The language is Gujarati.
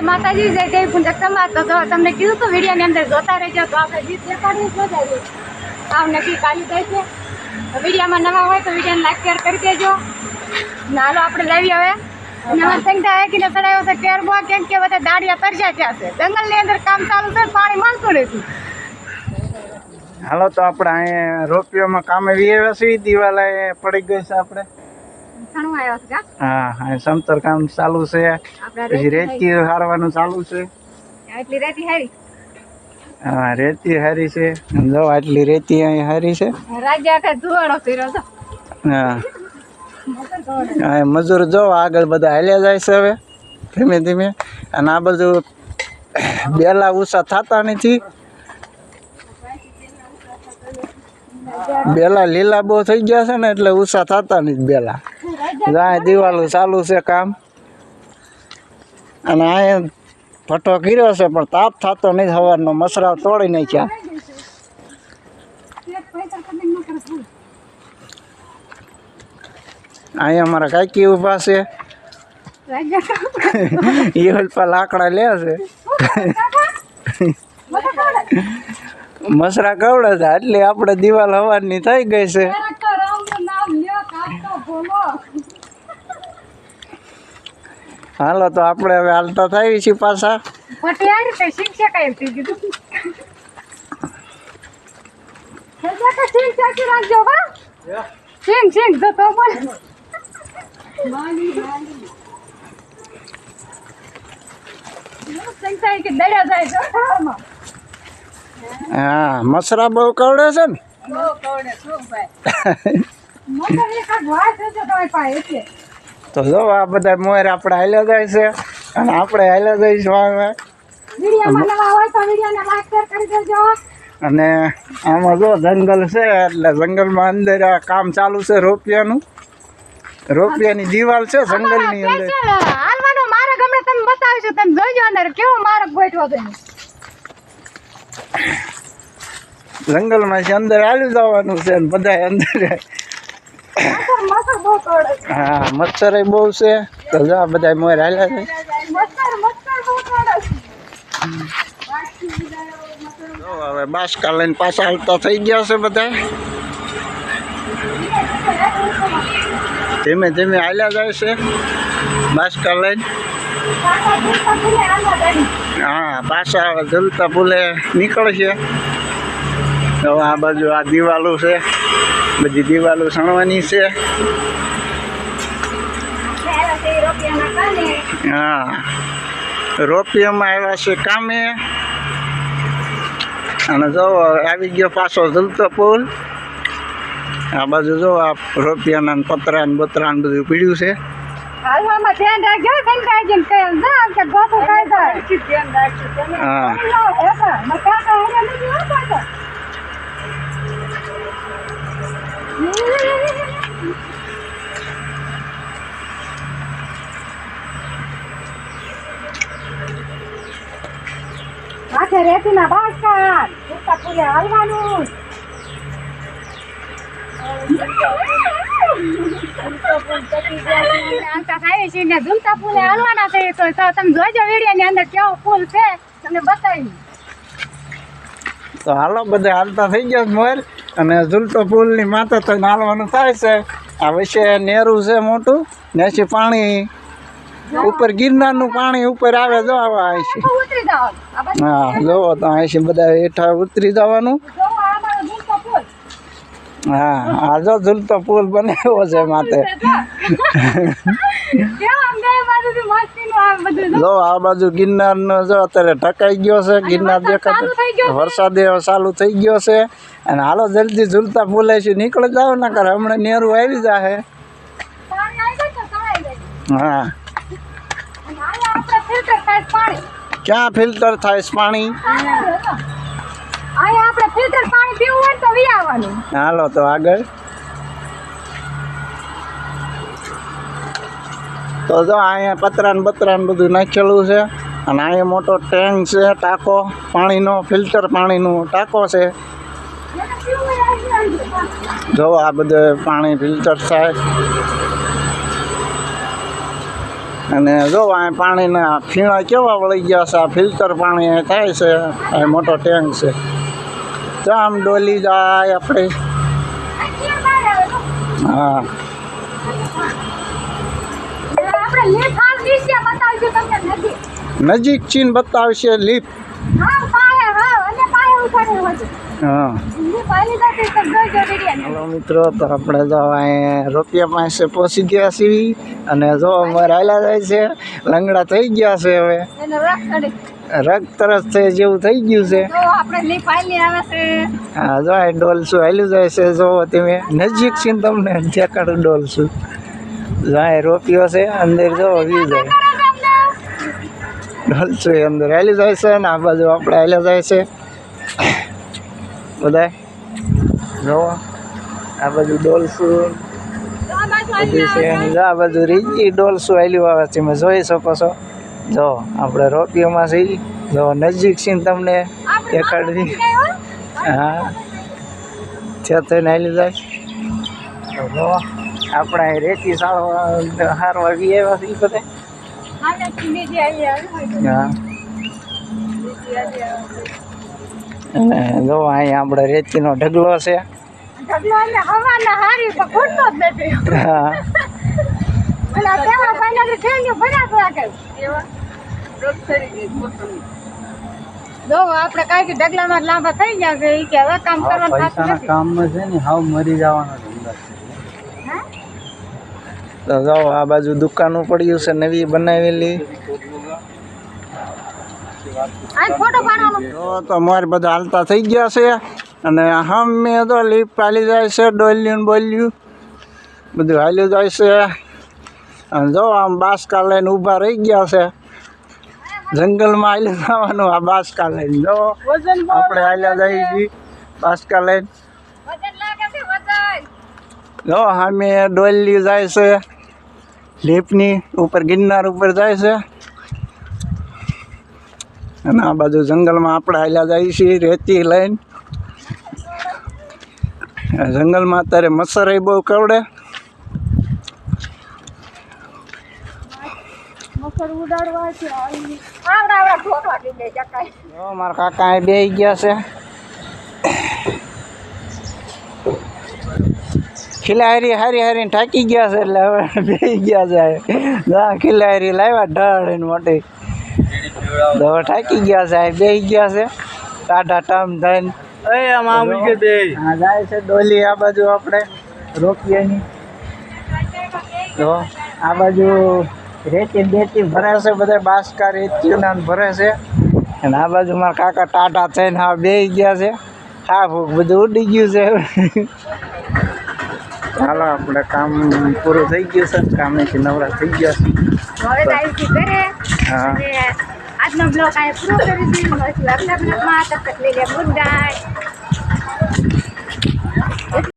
જય માતાજી જય જય પુંજક સમાજ, તો તમને કીધું તો વિડીયોની અંદર જોતા રહેજો, તો આપણે ગીત દેખાડીએ જોતા આવ નક્કી કાલી જાય છે વિડિયામાં નવા હોય તો વિડીયોને લાઈક, શેર કરી દેજો. નાલો આપણે લાવી હવે. નવા સંગતા એકીને ચડાવ્યો છે કેરબો કેમ કે બધા દાડિયા ત્યાં છે. જંગલની અંદર કામ ચાલુ છે, પાણી મળતું નથી. હાલો તો આપણે અહીંયા રોપિયોમાં કામે વીએ દિવાલ પડી ગઈ છે આપણે. હા સમતર કામ ચાલુ છે. પછી રેતી હારવાનું ચાલુ છે. એટલી રેતી હારી? હા રેતી હારી છે. જો આટલી રેતી અહીં હારી છે. આખા ધુવાડો તો હા. મજૂર જો આગળ બધા હાલ્યા જાય છે હવે. ધીમે ધીમે. અને આ બધું બેલા ઉષા થતા નથી. બેલા લીલા બહુ થઈ ગયા છે ને એટલે ઉષા થતા નથી બેલા. જાય દિવાલો ચાલુ છે કામ. અને આ ભટ્ટો કર્યો છે, પણ તાપ થતો નહીં સવારનો મસરા તોડી નાખ્યા. અહીંયા અમારા કાકી ઊભા છે. એ અલ્પા લાકડા લે છે. મસરા કવડે છે, એટલે આપણે દિવાલ હવાની થઈ ગઈ છે. હાલો તો આપણે હવે હાલતા થઈ છીએ પાછા. હા. મસરા બહુ કવડે છે ને. બહુ કવડે શું ભાઈ? મોટર એક વાત છે તમારી પાસે એટલે. તો જો આ બધા મોર આપણે હાલ્યા જાય છે અને આપણે હાલ્યા જઈશું દેજો. અને આમાં જો જંગલ છે એટલે જંગલમાં અંદર આ કામ ચાલુ છે રોપિયાનું. રોપિયાની દિવાલ છે જંગલની અંદર. હાલવાનો મારા ગમે તમે બતાવીશું. તમે જોઈજો અંદર કેવો માર્ગ ગોઠવો છે. અંદર હાલી જવાનું છે બધા અંદર હા મચ્છર બહુ છે. તો જો આ બધા મોર હાલ્યા છે. હવે બાસકા લઈને પાછા હાલતા થઈ ગયા છે બધા ધીમે ધીમે હાલ્યા જાય છે. બાસકા લઈને. હા પાછા હવે ઝૂલતા પુલે નીકળશે. તો આ બાજુ આ દિવાલો છે. બધી દિવાલો સણવાની છે. હા. રોપિયામાં આવ્યા છે કામે. અને જો આવી ગયો પાછો ઝૂલતો પુલ. આ બાજુ જો આ રોપિયાના ને પતરા ને બતરા ને બધું પીડ્યું છે. હાલવામાં ધ્યાન રાખજો સંતાજીને કહે ના કે ગોતું ખાઈ ધ્યાન રાખજો હા. મકા તો હવે નથી વાપરતો માથે રેતીના બાસકા ઉતા પૂરે હાલવાનું. ને ઝૂલતા ફૂલે હાલવાના છે તો તમે જોજો વિડીયોની અંદર કેવો ફૂલ છે તમને બતાવી તો હાલો, બધા હાલતા થઈ ગયા મોર અને ઝૂલતો પુલની માથે તો નાળવાનું થાય છે. આ વિશે નેરું છે મોટું નેથી પાણી ઉપર ગિરનારનું પાણી ઉપર આવે જો આવા બધું હા જોવો તો અહીંથી બધા હેઠા ઉતરી જવાનું જોવો આ મારો ઝૂલતો ફૂલ હા આજો ઝૂલતો પુલ બનાવ્યો છે માથે. જો. આ બાજુ ગિરનારનો જો અત્યારે ઢકાઈ ગયો છે ગિરનાર દેખાતો વરસાદ એવો ચાલુ થઈ ગયો છે. અને હાલો જલ્દી ઝૂલતા પુલે છે નીકળી જાવ ના કરે હમણાં નેરું આવી જાહે. હા. ક્યાં ફિલ્ટર થાય પાણી? આપણે ફિલ્ટર હોય તો વી આવવાનું. હાલો, તો આગળ. તો જો, અહીંયા પતરા ને બતરા ને બધું નાખેલું છે. અને અહીંયા મોટો ટેન્ક છે, ટાંકો. પાણીનો, ફિલ્ટર પાણીનો ટાંકો છે. જો, આ બધે પાણી ફિલ્ટર થાય. અને જો આ પાણીના ફીણા કેવા વળી ગયા છે? આ ફિલ્ટર પાણી અહીં થાય છે. આ મોટો ટેન્ક છે. તો આમ ડોલી જાય આપણે. હા. નજીક. ચીન બતાવશે લીફ હા. અને હાલી મિત્રો તો આપણે જો અહીંયા રોપિયા પાસે પહોંચી ગયા છીએ. અને જો અમારે હાલા જાય છે લંગડા થઈ ગયા છે હવે. રગ તરસ થઈ જેવું થઈ ગયું છે. છે. હા જો આ ડોલસું હાલ્યું જાય છે જો તમે નજીક છે ને તમને દેખાડું ડોલસું જો આ રોપ્યો છે અંદર જો વ્યૂ જાય. ડોલસું અંદર હાલ્યું જાય છે ને આ બાજુ આપણે હાલ્યા જાય છે. બધા જો આ બાજુ ડોલસું. બધું છે જો આ બાજુ રીજી ડોલસું આવેલું આવે છે તમે જોઈ શકો છો. જો આપણે રોપીઓમાં છીએ જો નજીક છે ને તમને દેખાડી હા. ત્યાં થઈને હાલી જાય. જો આપણે રેતી સાળવા હારવા બી આવ્યા છે બધે. બધા આવી આવી. હા. આવી આવી. અને જો અહીંયા આપણે રેતીનો ઢગલો છે. આપણે કાંઈક ઢગલામાં લાંબા થઈ ગયા છે ઈ કે હવે કામ કરવાનું કામમાં છે ને હાવ મરી જવાનો ધંધા હે? તો જો આ બાજુ દુકાનો પડ્યું છે નવી બનાવેલી. તો તો અમારે બધા હાલતા થઈ ગયા છે અને હમે તો લીપ હાલી જાય છે ડોલ્યું બોલ્યું. બધું હાલ્યું જાય છે. અને જો આમ બાસકા લઈને ઊભા રહી ગયા છે. જંગલમાં હાલી જવાનું આ બાસકા લઈને. જો આપણે હાલ્યા જઈએ છીએ બાસકા લઈને. જો સામે ડોલ્યું જાય છે. લીપની ઉપર ગિરનાર ઉપર જાય છે. અને આ બાજુ જંગલમાં આપણે હાલ્યા જઈએ છીએ રેતી લઈને. જંગલમાં અત્યારે મચ્છરાઈ બહુ જો મારા કાકા બે ગયા છે. ખિલારી હારી હારીને ઠાકી ગયા છે એટલે હવે બે ગયા છે. ખિલારી લાવ્યા ઢળ મોટી. હવે થાકી ગયા છે બેસી ગયા છે. ટાટા ટમ થઈને હા જાય છે ડોલી આ બાજુ આપણે. રોકીએની તો આ બાજુ રેતી બેતી ભરે છે બધા બાસકા રેતીઓના ને ભરે છે. અને આ બાજુ મારા કાકા ટાટા થઈને હા બે ગયા છે. હા ફૂક બધું ઉડી ગયું છે. હાલો આપણે કામ પૂરું થઈ ગયું છે. કામેથી નવરા થઈ ગયા છે. હા. આજનો બ્લોગ આ પૂરો કરી દીધો પછી આગલા બ્લોગમાં તબ તક લઈ લે ગુડ નાઇટ